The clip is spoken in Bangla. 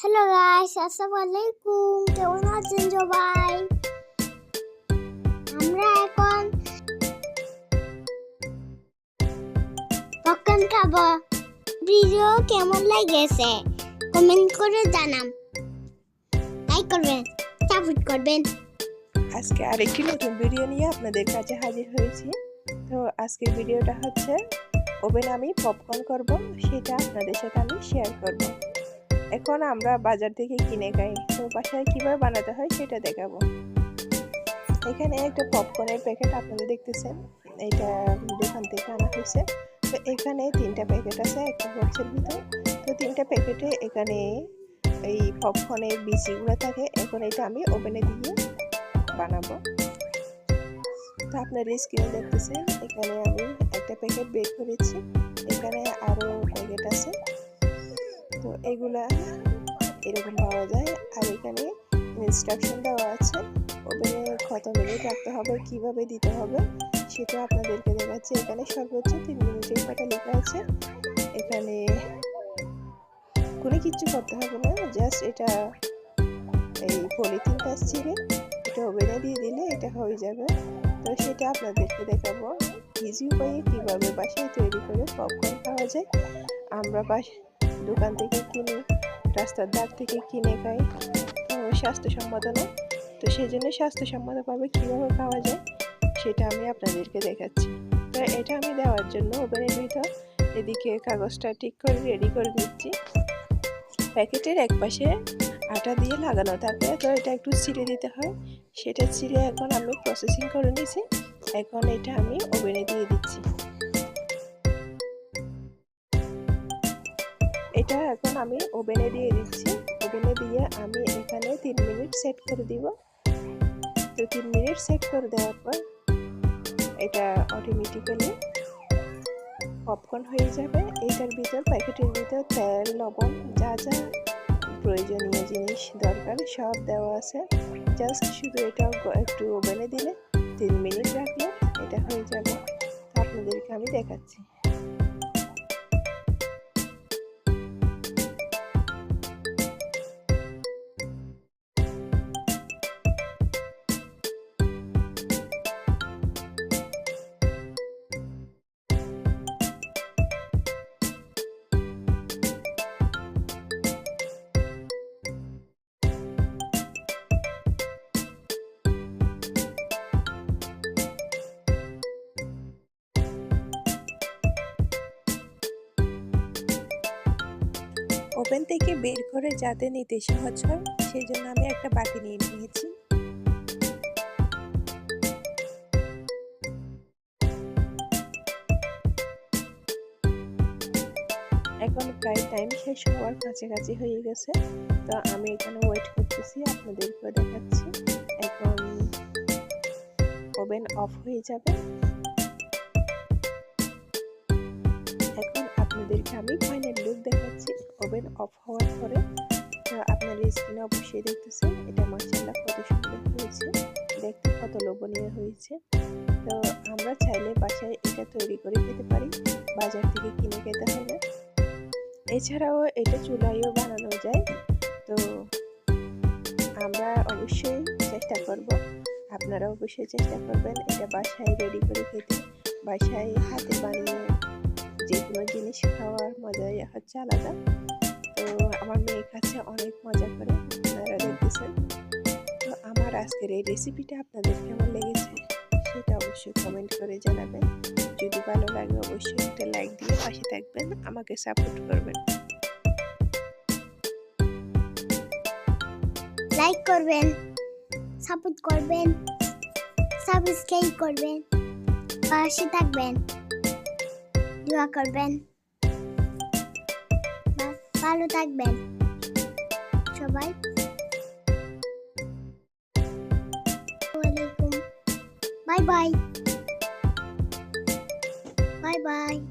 হ্যালো গাইস আসসালামু আলাইকুম কেমন আছেন সবাই আমরা এখন পপকর্ন খাব ভিডিও কেমন লাগেছে কমেন্ট করে জানাম লাইক করবেন সাপোর্ট করবেন আজকে আরেকটি নতুন ভিডিও নিয়ে আপনাদের কাছে হাজির হয়েছি। তো আজকের ভিডিওটা হচ্ছে, ওভেন আমি পপকর্ন করব, সেটা আপনাদের সাথে আমি শেয়ার করব। এখন আমরা বাজার থেকে কিনে খাই। তো বাসায় কীভাবে বানাতে হয় সেটা দেখাবো। এখানে একটা পপকর্নের প্যাকেট আপনারা দেখতেছেন। এটা দোকান থেকে আনা হয়েছে। তো এখানে তিনটা প্যাকেট আছে, একটা বক্সের ভিতর। তো তিনটা প্যাকেটে এখানে এই পপকর্নের বিচিগুলো থাকে। এখন এটা আমি ওভেনে দিয়ে বানাবো। তো আপনার স্ক্রিনে দেখতেছেন, এখানে আমি একটা প্যাকেট বের করেছি। এখানে আরও প্যাকেট আছে। তো এগুলা এরকম পাওয়া যায়। আর এখানে ইনস্ট্রাকশন দেওয়া আছে। ওভেনে কত মিনিট রাখতে হবে, কীভাবে দিতে হবে, সেটা আপনাদেরকে দেখাচ্ছি। এখানে সর্বোচ্চ তিন মিনিটের কথা লেখা আছে। এখানে কোনো কিছু করতে হবে না জাস্ট এটা এই পলিথিনটা ছিঁড়ে এটা ওভেনে দিয়ে দিলে এটা হয়ে যাবে। তো সেটা আপনাদেরকে দেখাবো। ইজি উপায়ে কীভাবে বাসায় তৈরি করে পপকর্ন খাওয়া যায়। আমরা বাস দোকান থেকে কিনে, রাস্তার ধার থেকে কিনে খাই। স্বাস্থ্যসম্মত না তো সেই জন্য স্বাস্থ্যসম্মতভাবে কীভাবে খাওয়া যায়, সেটা আমি আপনাদেরকে দেখাচ্ছি। তো এটা আমি দেওয়ার জন্য ওভেনের ভিতর এদিকে কাগজটা ঠিক করে রেডি করে নিচ্ছি। প্যাকেটের এক পাশে আটা দিয়ে লাগানো থাকে। তো এটা একটু ছিঁড়ে দিতে হয়। সেটা ছিঁড়ে এখন আমি প্রসেসিং করে নিয়েছি এখন এটা আমি ওভেনে দিয়ে দিচ্ছি। এটা এখন আমি ওভেনে দিয়ে দিচ্ছি। ওভেনে দিয়ে আমি এখানে তিন মিনিট সেট করে দিব। তো তিন মিনিট সেট করে দেওয়ার পর এটা অটোমেটিক্যালি পপকর্ন হয়ে যাবে। এটার ভিতর, প্যাকেটের ভিতর তেল, লবণ যা যা প্রয়োজনীয় জিনিস দরকার সব দেওয়া আছে। জাস্ট শুধু এটা একটু ওভেনে দিলে তিন মিনিট রাখলে এটা হয়ে যাবে। আপনাদেরকে আমি দেখাচ্ছি। ওভেন থেকে বের করে যাতে নিতে সহজ হয় সেই জন্য আমি একটা বাটি নিয়ে নিয়েছি। এখন প্রায় টাইম শেষ হওয়ার কাছাকাছি হয়ে গেছে, তো আমি এখানে ওয়েট করতেছি আপনাদেরকে দেখাচ্ছি। এখন ওভেন অফ হয়ে যাবে। আমি ফাইনাল লুক দেখাচ্ছি। ওভেন অফ হওয়ার পরে আপনার স্ক্রিনে অবশ্যই দেখতেছেন, এটা মার্শাল্লাহ কত সুন্দর হয়েছে। দেখতে কত লোভনীয় হয়েছে। তো আমরা চাইলে বাসায় এটা তৈরি করে খেতে পারি, বাজার থেকে কিনে খেতে হয় না এছাড়াও এটা চুলাইও বানানো যায়। তো আমরা অবশ্যই চেষ্টা করব আপনারা অবশ্যই চেষ্টা করবেন এটা বাসায় রেডি করে খেতে, বাসায় হাতে বানিয়ে যে কোনো জিনিস খাওয়ার মজাই হচ্ছে আলাদা। তো আমার মেয়ের কাছে অনেক মজা করে আপনারা দেখতেছেন। তো আমার আজকের এই রেসিপিটা আপনাদের কেমন লেগেছে সেটা অবশ্যই কমেন্ট করে জানাবেন। যদি ভালো লাগে অবশ্যই একটা লাইক দিয়ে পাশে থাকবেন, আমাকে সাপোর্ট করবেন। লাইক করবেন সাপোর্ট করবেন সাবস্ক্রাইব করবেন, পাশে থাকবেন। দোয়া করবেন ভালো থাকবেন সবাই। Bye bye. Bye bye.